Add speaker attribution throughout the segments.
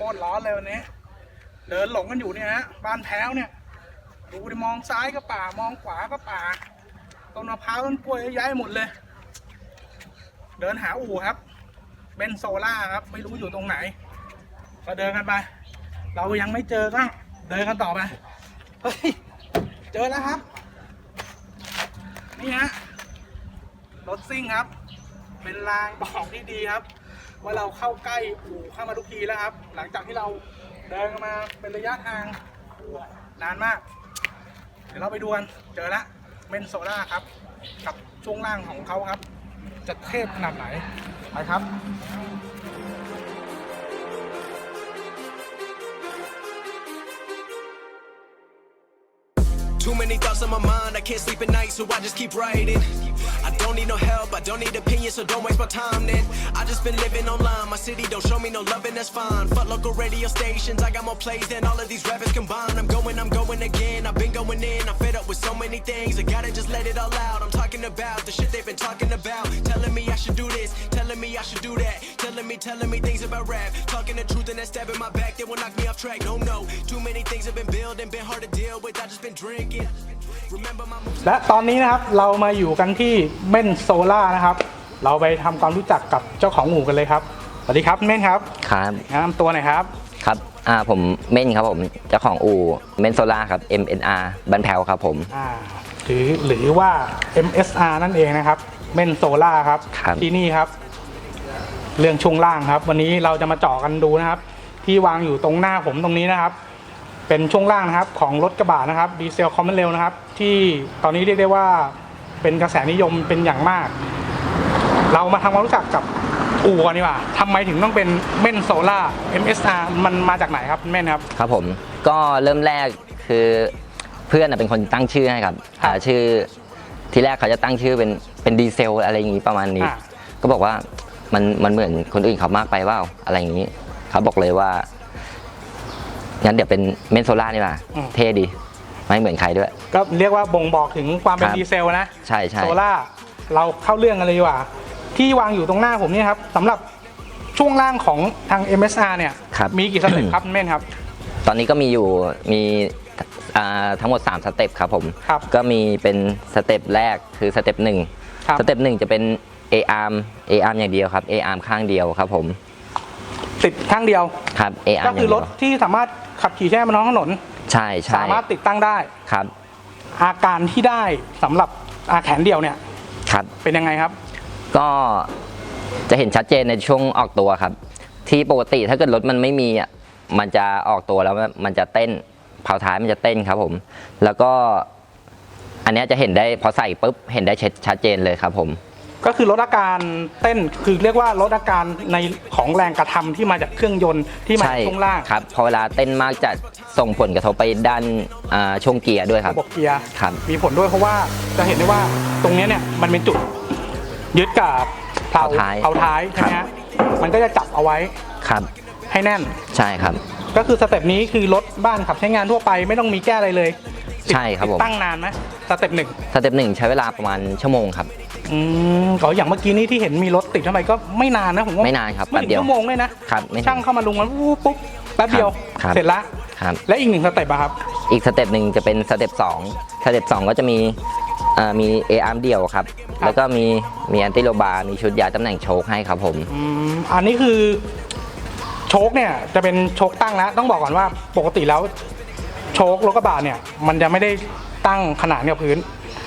Speaker 1: ตรร้อนเลยวันนี้ เดินหลงกันอยู่เนี่ยฮะบ้านแพ้วเนี่ย ดูดิมองซ้ายก็ป่ามองขวาก็ป่าต้นมะพร้าวต้นกล้วยย้ายหมดเลย เดินหาอู่ครับเบนโซล่าครับ ไม่รู้อยู่ตรงไหน ก็เดินกันไป เรายังไม่เจอก็เดินกันต่อไปเฮ้ยเจอแล้วครับ นี่ฮะรถซิ่งครับ เป็นลางบอกที่ดีครับ ว่าเราเข้าใกล้อู่เข้ามาทุกทีแล้วครับ หลังจากที่เราเดินมาเป็นระยะทางนานมาก เดี๋ยวเราไปดูกันเจอแล้วเมนโซล่าครับ กับช่วงล่างของเขาครับ จะเทพขนาดไหนไปครับ
Speaker 2: Too many thoughts on my mind, I can't sleep at night, so I just keep writing. I don't need no help, I don't need opinions, so don't waste my time then. I just been living online, my city don't show me no love, and that's fine. Fuck local radio stations, I got more plays than all of these rappers combined. I'm going, I'm going again, I've been going in, I'm fed up with so many things. I gotta just let it all out. I'm talking about the shit they've been talking about. Telling me I should do this, telling me I should do that. Telling me, telling me things about rap. Talking the truth and that stab in my back, they will knock me off track. No, no, too many things have been building, been hard to deal with. I just been drinking. Remember my moves.
Speaker 1: และตอนนี้นะครับเรามาอยู่กันที่ เม่นโซล่านะครับ เราไปทำความรู้จักกับเจ้าของอู่กันเลยครับสวัสดีครับเม่นครับ
Speaker 3: ครับ
Speaker 1: แนะนำตัวหน่อยครับ
Speaker 3: ครับอ่าผมเม่นครับผมเจ้าของอู่เมนโซล่าครับ MNR บันแพวครับผม
Speaker 1: อ่าหรือหรือว่า MSR นั่นเองนะครับเม่นโซล่าครับ
Speaker 3: ครับ
Speaker 1: ที่นี่ครับ เรื่องช่วงล่างครับ วันนี้เราจะมาเจาะกันดูนะครับ ที่วางอยู่ตรงหน้าผมตรงนี้นะครับ เป็นช่วงล่างนะครับของรถกระบะนะครับดีเซลคอมมอนเร็วนะครับ ที่ตอนนี้เรียกได้ว่า เป็นกระแสนิยมเป็นอย่างมาก เรามาทำความรู้จักกับอู่กันดีกว่าทำไมถึงต้องเป็นเม่นโซล่า MSR มันมาจากไหนครับเม่นครับ
Speaker 3: ครับผมก็เริ่มแรกคือเพื่อนน่ะเป็นคนตั้งชื่อให้ครับอ่าชื่อทีแรกเขาจะตั้งชื่อเป็นเป็นดีเซลอะไรอย่างนี้ประมาณนี้
Speaker 1: อ่า
Speaker 3: ก็บอกว่ามันมันเหมือนคนอื่นเขามากไปว่าอะไรอย่างนี้เขาบอกเลยว่างั้นเดี๋ยวเป็นเมนโซล่านี่ว่าเท่ดี ไม่เหมือนใครด้วย
Speaker 1: ก็เรียกว่าบ่งบอกถึงความเป็น
Speaker 3: ครับ
Speaker 1: ดีเซลนะ
Speaker 3: ใช่ใช่
Speaker 1: โซล่าเราเข้าเรื่องกันเลยดีกว่า ที่วางอยู่ตรงหน้าผมเนี่ยครับสำหรับช่วงล่างของทาง MSR เนี่ย
Speaker 3: ครับ
Speaker 1: มีกี่สเต็ปครับเม่นครับ
Speaker 3: ตอนนี้ก็มีอยู่มีอ่าทั้งหมด 3 สเต็ปครับผม
Speaker 1: ครับ
Speaker 3: ก็มีเป็นสเต็ปแรกคือสเต็ปหนึ่ง
Speaker 1: ครับ
Speaker 3: สเต็ปหนึ่งจะเป็น A arm A arm อย่างเดียวครับ A arm ข้างเดียวครับผม
Speaker 1: ติดข้างเดียว
Speaker 3: ครับ A arm
Speaker 1: ก็คือรถที่สามารถขับขี่แช่บนท้องถนน
Speaker 3: ใช่ใช่
Speaker 1: สามารถติดตั้งได้
Speaker 3: ครับ
Speaker 1: อาการที่ได้สำหรับอาแขนเดียวเนี่ย
Speaker 3: ครับ
Speaker 1: เป็นยังไงครับ
Speaker 3: ก็จะเห็นชัดเจนในช่วงออกตัวครับ ที่ปกติถ้าเกิดรถมันไม่มีอะมันจะออกตัวแล้วมันจะเต้นเผาท้ายมันจะเต้นครับผม แล้วก็อันเนี้ยจะเห็นได้พอใส่ปุ๊บเห็นได้ชัดชัดเจนเลยครับผม
Speaker 1: ก็คือลดอาการเต้นคือเรียกว่าลดอาการในของแรงกระทำที่มาจากเครื่องยนต์ที่มา
Speaker 3: ใช่
Speaker 1: จากช่วงล่าง
Speaker 3: ครับพอเวลาเต้นมากจะส่งผลกระทบไปด้านอ่าช่วงเกียร์ด้วยครับ
Speaker 1: ระบบเกียร์
Speaker 3: ครับ
Speaker 1: มีผลด้วยเพราะว่าจะเห็นได้ว่าตรงเนี้ยเนี่ยมันเป็นจุดยึดกับเผา
Speaker 3: เผาท้าย
Speaker 1: เผาท้ายใช่ไหมฮะมันก็จะจับเอาไว้
Speaker 3: ครับ
Speaker 1: ให้แน่น
Speaker 3: ใช่ครับ
Speaker 1: ก็คือสเต็ปนี้คือรถบ้านขับใช้งานทั่วไปไม่ต้องมีแก้อะไรเลยติด
Speaker 3: ใช่ครับผม
Speaker 1: ติดตั้งนานไหมสเต็ปหนึ่ง
Speaker 3: สเต็ปหนึ่งใช้เวลาประมาณชั่วโมงครับ
Speaker 1: อืมก็อย่างเมื่อกี้นี้ที่เห็นมีรถติดทำไมก็ไม่นานนะผมว่า
Speaker 3: ไม่นานครับ
Speaker 1: ไม่ถึ
Speaker 3: แป๊บเดี
Speaker 1: ง
Speaker 3: ยว
Speaker 1: ชั่วโมงเลยนะครับ
Speaker 3: ไม่ถึง
Speaker 1: ช่างเข้ามาลุงมันปุ๊บปุ๊บแป๊บเดียว
Speaker 3: ครับ
Speaker 1: เสร็จละ
Speaker 3: ครับ
Speaker 1: และอีกหนึ่งสเต็ปอะครับ
Speaker 3: อีกสเต็ปหนึ่งจะเป็นสเต็ปสองสเต็ปสองก็จะมีเอ่อมีเออาร์มเดี่ยวครับ แล้วก็มีมีแอนติโลบาร์มีชุดย้ายตำแหน่งโชคให้ครับผม
Speaker 1: อืมอันนี้คือโชคเนี่ยจะเป็นโชคตั้งแล้วต้องบอกก่อนว่าปกติแล้ว โชครถกระบะเนี่ย มันจะไม่ได้ตั้งขนาดกับพื้น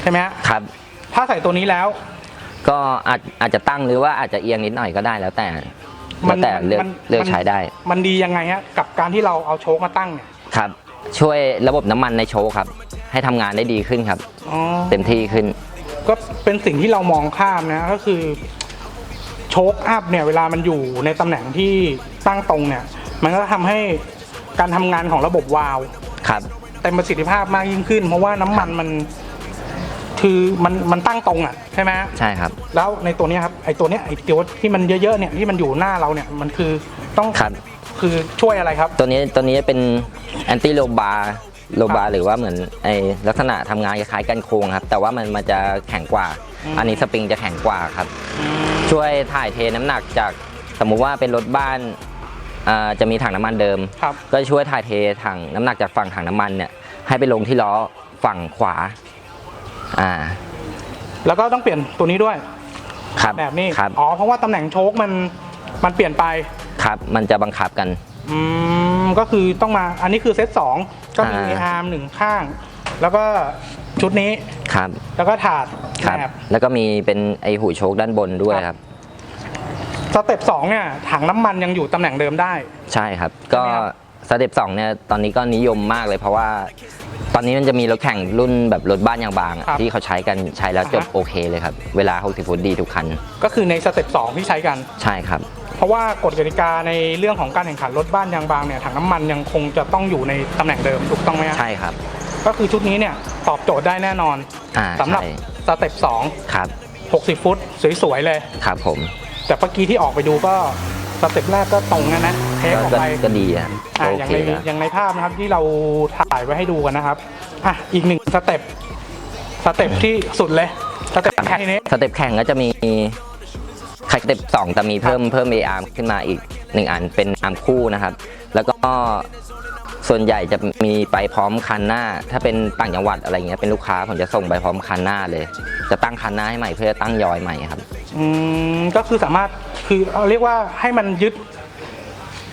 Speaker 1: ใช่ไหมฮะ
Speaker 3: ครับ
Speaker 1: ถ้าใส่ตัวนี้แล้ว
Speaker 3: ก็อาจอาจจะตั้งหรือว่าอาจจะเอียงนิดหน่อยก็ได้แล้วแต่แล้วแต่เลือก
Speaker 1: มัน
Speaker 3: เลือกใช้ได้
Speaker 1: มันดียังไงฮะกับการที่เราเอาโชคมาตั้งเนี่ย
Speaker 3: ครับ ช่วยระบบน้ำมันในโชคครับ ให้ทำงานได้ดีขึ้นครับ
Speaker 1: อ๋อ
Speaker 3: เต็มที่ขึ้น
Speaker 1: ก็เป็นสิ่งที่เรามองข้ามนะก็คือ โชคอัพเนี่ยเวลามันอยู่ในตำแหน่งที่ตั้งตรงเนี่ย มันก็ทำให้การทำงานของระบบวาล์ว
Speaker 3: ครับ
Speaker 1: เต็มประสิทธิภาพมากยิ่งขึ้น เพราะว่าน้ำมันมัน คือมันมันตั้งตรงอะใช่ไหมฮะ
Speaker 3: ใช่ครับ
Speaker 1: แล้วในตัวเนี้ยครับไอตัวเนี้ยไอตัวที่มันเยอะๆเนี่ยที่มันอยู่หน้าเราเนี่ยมันคือต้อง
Speaker 3: ครับ
Speaker 1: คือช่วยอะไรครับ
Speaker 3: ตัวนี้ตัวนี้เป็นแอนติโลบาโลบาหรือว่าเหมือนไอลักษณะทำงานคล้ายๆกันโครงครับ แต่ว่ามันมันจะแข็งกว่า
Speaker 1: อืม
Speaker 3: อันนี้สปริงจะแข็งกว่าครับ ช่วยถ่ายเทน้ำหนักจากสมมุติว่าเป็นรถบ้านอ่า จะมีถังน้ำมันเดิม
Speaker 1: ครับ
Speaker 3: ก็จะช่วยถ่ายเทถังน้ำหนักจากฝั่งถังน้ำมันเนี่ยให้ไปลงที่ล้อฝั่งขวาอ่า
Speaker 1: แล้วก็ต้องเปลี่ยนตัวนี้ด้วย
Speaker 3: ครับ
Speaker 1: แบบนี้
Speaker 3: ครับ
Speaker 1: อ๋อเพราะว่าตำแหน่งโชคมันมันเปลี่ยนไป
Speaker 3: ครับมันจะบังคับกัน
Speaker 1: อืมก็คือต้องมาอันนี้คือเซตสองก็มี
Speaker 3: อ่า
Speaker 1: อาร์มหนึ่งข้าง แล้วก็ชุดนี้
Speaker 3: ครับ
Speaker 1: แล้วก็ถาด
Speaker 3: ครับ
Speaker 1: แหนบ
Speaker 3: แล้วก็มีเป็นไอหูโชคด้านบนด้วย
Speaker 1: ครับ
Speaker 3: ครับ
Speaker 1: สเต็ปสองเนี่ยถังน้ำมันยังอยู่ตำแหน่งเดิมได้
Speaker 3: ใช่ครับ ก็
Speaker 1: ใช่ไหมครับ
Speaker 3: สเต็ปสองเนี่ยตอนนี้ก็นิยมมากเลยเพราะว่า ตอนนี้มันจะมีรถแข่งรุ่นแบบรถบ้านยางบางอะ
Speaker 1: ครับ
Speaker 3: ที่เขาใช้กันใช้แล้วจบ
Speaker 1: อ่าฮะ
Speaker 3: โอเคเลยครับ เวลา 60ฟุตดีทุกคัน
Speaker 1: ก็คือในสเต็ปสองที่ใช้กัน
Speaker 3: ใช่ครับ
Speaker 1: เพราะว่ากฎกติกาในเรื่องของการแข่งขันรถบ้านยางบางเนี่ยถังน้ำมันยังคงจะต้องอยู่ในตำแหน่งเดิมถูกต้องไหมฮะ
Speaker 3: ใช่ครับ
Speaker 1: ก็คือชุดนี้เนี่ยตอบโจทย์ได้แน่นอน
Speaker 3: อ่า
Speaker 1: สำหรับ
Speaker 3: ใช่
Speaker 1: สเต็ปสอง
Speaker 3: ครับ
Speaker 1: 60 ฟุตสวยๆเลย
Speaker 3: ครับผม
Speaker 1: แต่เมื่อกี้ที่ออกไปดูก็สเต็ปแรกก็ตรงนะนะเทค
Speaker 3: ก็
Speaker 1: ออก
Speaker 3: ก็
Speaker 1: ไป
Speaker 3: ก็ดีอะ
Speaker 1: อะ
Speaker 3: โอ
Speaker 1: อย่าง
Speaker 3: เค
Speaker 1: ใน
Speaker 3: แล้ว
Speaker 1: อย่างในภาพนะครับที่เราถ่ายไว้ให้ดูกันนะครับอะอีกหนึ่งสเต็ปสเต็ปที่สุดเลยสเต็ปแค่นี้
Speaker 3: สเต็ปแข่งก็จะมีใครสเต็ปสองจะมีเพิ่มเพิ่มเออาร์ขึ้นมาอีกหนึ่งอันเป็นอาร์มคู่นะครับ แล้วก็ส่วนใหญ่จะมีไปพร้อมคันหน้า ถ้าเป็นต่างจังหวัดอะไรเงี้ยเป็นลูกค้าผมจะส่งไปพร้อมคันหน้าเลย จะตั้งคันหน้าให้ใหม่เพื่อตั้งยอยใหม่ครับ
Speaker 1: อืมก็คือสามารถคือเอาเรียกว่าให้มันยึด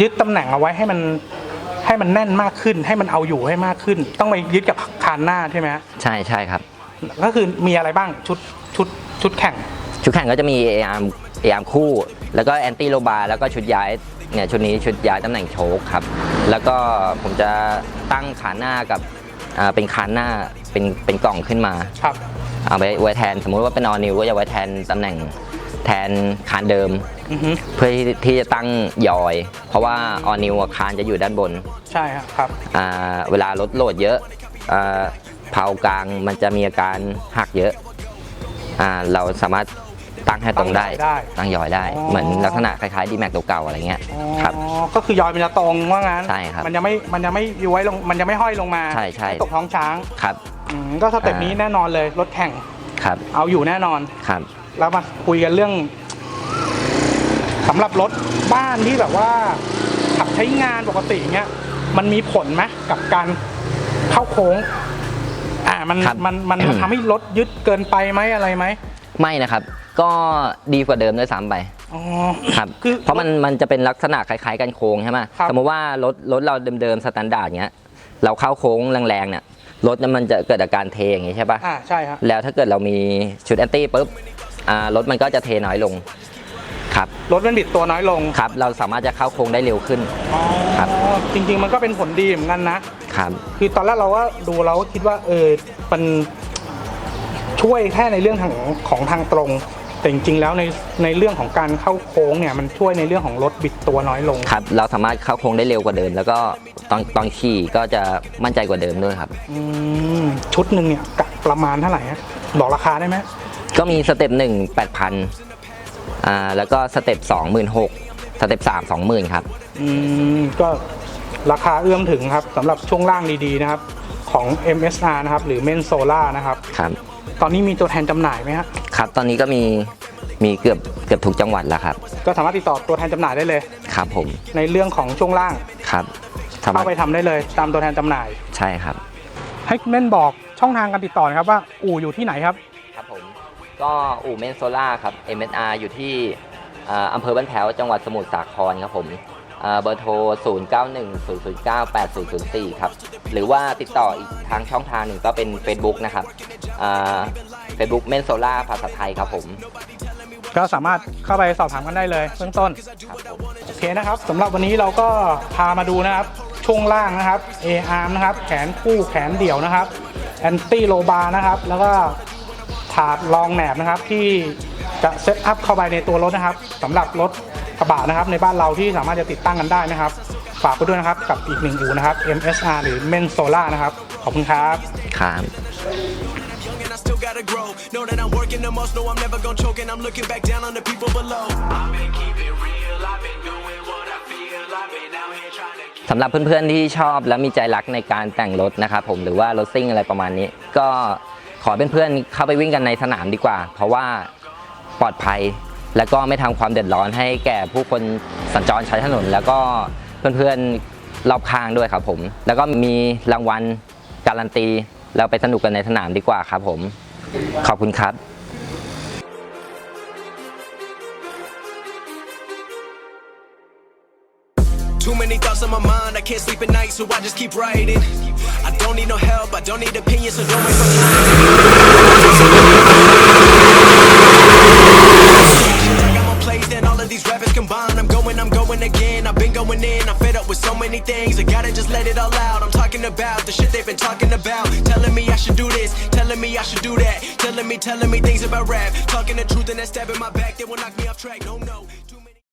Speaker 1: ยึดตำแหน่งเอาไว้ให้มันให้มันแน่นมากขึ้น ให้มันเอาอยู่ให้มากขึ้น ต้องไปยึดกับคานหน้าใช่ไหมฮะ
Speaker 3: ใช่ใช่ครับ
Speaker 1: ก็คือมีอะไรบ้างชุดชุดชุดแข่ง
Speaker 3: ชุดแข่งก็จะมีเออาร์เออาร์คู่ แล้วก็แอนตี้โลบาแล้วก็ชุดย้ายเนี่ยชุดนี้ชุดย้ายตำแหน่งโชคครับ แล้วก็ผมจะตั้งขาหน้ากับอ่าเป็นคานหน้าเป็นเป็นกล่องขึ้นมา
Speaker 1: ครับ
Speaker 3: เอาไว้ไว้แทน สมมุติว่าเป็นออนิวก็จะไว้แทนตำแหน่งแทนคานเดิม
Speaker 1: อือฮึ
Speaker 3: เพื่อที่ที่จะตั้งยอย เพราะว่าออนิวคานจะอยู่ด้านบน
Speaker 1: ใช่ครับครับ
Speaker 3: อ่าเวลารถโหลดเยอะอ่าเผากลางมันจะมีอาการหักเยอะอ่าเราสามารถตั้งให้ตรงได้ตั้งยอยได้
Speaker 1: อ๋อ
Speaker 3: เหมือนลักษณะคล้ายๆดีแม็กตัวเก่าอะไรเงี้ย
Speaker 1: อ๋อ
Speaker 3: ครับ
Speaker 1: ก็คือยอยมันจะตรงว่างั้น
Speaker 3: ใช่ครับ
Speaker 1: มันจะไม่มันจะไม่ย้วยลงมันจะไม่ห้อยลงมา
Speaker 3: ใช่ใช่
Speaker 1: ไม่ตกท้องช้าง
Speaker 3: ครับ
Speaker 1: อืมก็สเต็ปนี้แน่นอนเลยรถแข่ง
Speaker 3: ครับ
Speaker 1: เอาอยู่แน่นอน
Speaker 3: ครับ
Speaker 1: แล้วมาคุยกันเรื่องสำหรับรถบ้านที่แบบว่าขับใช้งานปกติเงี้ยมันมีผลไหมกับการเข้าโค้ง อ่ามัน
Speaker 3: ครับ
Speaker 1: มันมันมันทำให้รถยึดเกินไปไหมอะไรไหม
Speaker 3: ไม่นะครับ ก็ดีกว่าเดิมด้วยซ้ำไป
Speaker 1: อ๋อ
Speaker 3: ครับ
Speaker 1: คือ
Speaker 3: เพราะมันมันจะเป็นลักษณะคล้ายๆกันโค้งใช่ไหม
Speaker 1: ครับ
Speaker 3: สมมติว่ารถรถเราเดิมๆสแตนดาร์ดเงี้ย เราเข้าโค้งแรงๆเนี่ย รถเนี่ยมันจะเกิดอาการเทอย่างงี้ใช่ปะ
Speaker 1: อ่าใช่ครับ
Speaker 3: แล้วถ้าเกิดเรามีชุดแอนตี้ปุ๊บอ่ารถมันก็จะเทน้อยลงครับ
Speaker 1: รถมันบิดตัวน้อยลง
Speaker 3: ครับ เราสามารถจะเข้าโค้งได้เร็วขึ้น
Speaker 1: อ๋อ
Speaker 3: ครับ
Speaker 1: จริง ๆ มันก็เป็นผลดีเหมือนกันนะ
Speaker 3: ครับ
Speaker 1: คือตอนแรกเราก็ดูเราก็คิดว่าเออมันช่วยแค่ในเรื่องทางของทางตรง แต่จริงๆ แล้วในในเรื่องของการเข้าโค้งเนี่ยมันช่วยในเรื่องของรถบิดตัวน้อยลง
Speaker 3: ครับ เราสามารถเข้าโค้งได้เร็วกว่าเดิม แล้วก็ตอนตอนขี่ก็จะมั่นใจกว่าเดิมด้วยครับ
Speaker 1: อืมชุดหนึ่งเนี่ยกะประมาณเท่าไหร่ฮะบอกราคาได้ไหม
Speaker 3: ก็มีสเต็ปหนึ่งแปดพันอ่าแล้วก็สเต็ปสองหมื่นหกสเต็ปสามสองหมื่นครับ
Speaker 1: อืมก็ราคาเอื้อมถึงครับสำหรับช่วงล่างดีๆนะครับ ของ MSR นะครับ หรือ Men Solar นะครับ
Speaker 3: ครับ
Speaker 1: ตอนนี้มีตัวแทนจำหน่ายไหมฮะ
Speaker 3: ครับ ตอนนี้ก็มีมีเกือบเกือบทุกจังหวัดแล้วครับ
Speaker 1: ก็สามารถติดต่อตัวแทนจำหน่ายได้เลย
Speaker 3: ครับผม
Speaker 1: ในเรื่องของช่วงล่าง
Speaker 3: ครับสามาร
Speaker 1: เข้า
Speaker 3: ถ
Speaker 1: ไปทำได้เลยตามตัวแทนจำหน่าย
Speaker 3: ใช่ครับ
Speaker 1: ให้คุณเม่นบอกช่องทางการติดต่อนะครับว่าอู่อยู่ที่ไหนครับ
Speaker 3: ครับผมก็อู่เมนโซล่าครับ MSR อยู่ที่อ่าอำเภอบ้านแถวจังหวัดสมุทรสาครครับผมอ่าเบอร์โทร 0 9 1 0 0 9 8 0 0 4 ครับ หรือว่าติดต่ออีกทางช่องทางหนึ่งก็เป็น Facebook นะครับ เฟซบุ๊กเมนโซล่าภาษาไทยครับผม
Speaker 1: ก็สามารถเข้าไปสอบถามกันได้เลยเบื้องต้น
Speaker 3: ครับผม
Speaker 1: โอเคนะครับสำหรับวันนี้เราก็พามาดูนะครับช่วงล่างนะครับ A arm นะครับแขนคู่แขนเดี่ยวนะครับแอนตี้โลบานะครับ แล้วก็ถาดรองแหนบนะครับ ที่จะเซตอัพเข้าไปในตัวรถนะครับสำหรับรถกระบะนะครับ ในบ้านเราที่สามารถจะติดตั้งกันได้นะครับ ฝากไปด้วยนะครับกับอีกหนึ่งอูนะครับ MSR หรือ Men Solar นะครับ ขอบคุณครับ
Speaker 3: ครับ
Speaker 2: gotta grow. Know that I'm working the most, no, I'm never gonna choke, and I'm looking back down on the people below.
Speaker 3: สำหรับเพื่อนๆที่ชอบและมีใจรักในการแต่งรถนะครับผมหรือว่ารถซิ่งอะไรประมาณนี้ ก็ขอเพื่อนๆเข้าไปวิ่งกันในสนามดีกว่า เพราะว่าปลอดภัย
Speaker 2: และก็ไม่ทำความเดือดร้อนให้แก่ผู้คนสัญจรใช้ถนน แล้วก็เพื่อนๆรอบข้างด้วยครับผม แล้วก็มีรางวัลการันตี เราไปสนุกกันในสนามดีกว่าครับผม ขอบคุณครับ
Speaker 4: my rap. Talking the truth and that stab in my back, they will knock me off track. No, no.